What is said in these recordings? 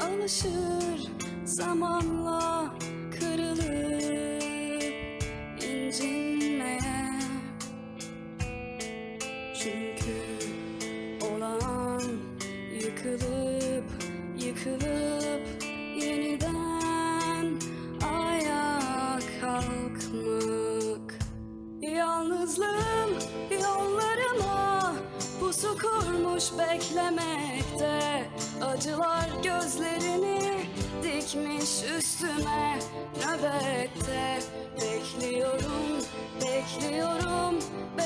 alışır zamanla kırılıp incinmeye çünkü olan yıkılıp yıkılıp yeniden ayağa kalkmak. Yollarıma pusu kurmuş beklemekte. Acılar gözlerini dikmiş üstüme nöbette. Bekliyorum, bekliyorum, bekliyorum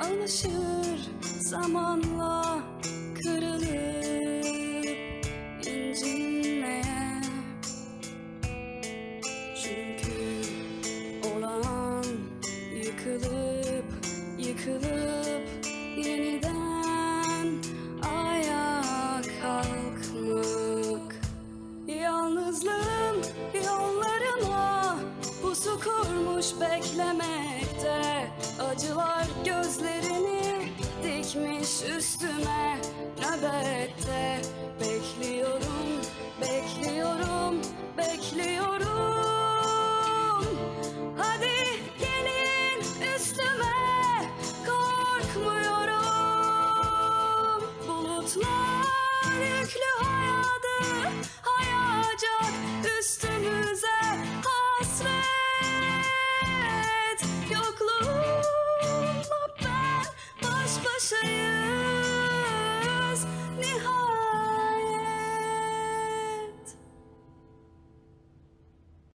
Alışır zamanla kırılıp incinmeye. Çünkü olan yıkılıp yıkılıp yeniden ayağa kalkmak. Yalnızlığın yollarına pusu kurmuş beklemekte acılar göz Baş üstüme nöbette bekliyorum.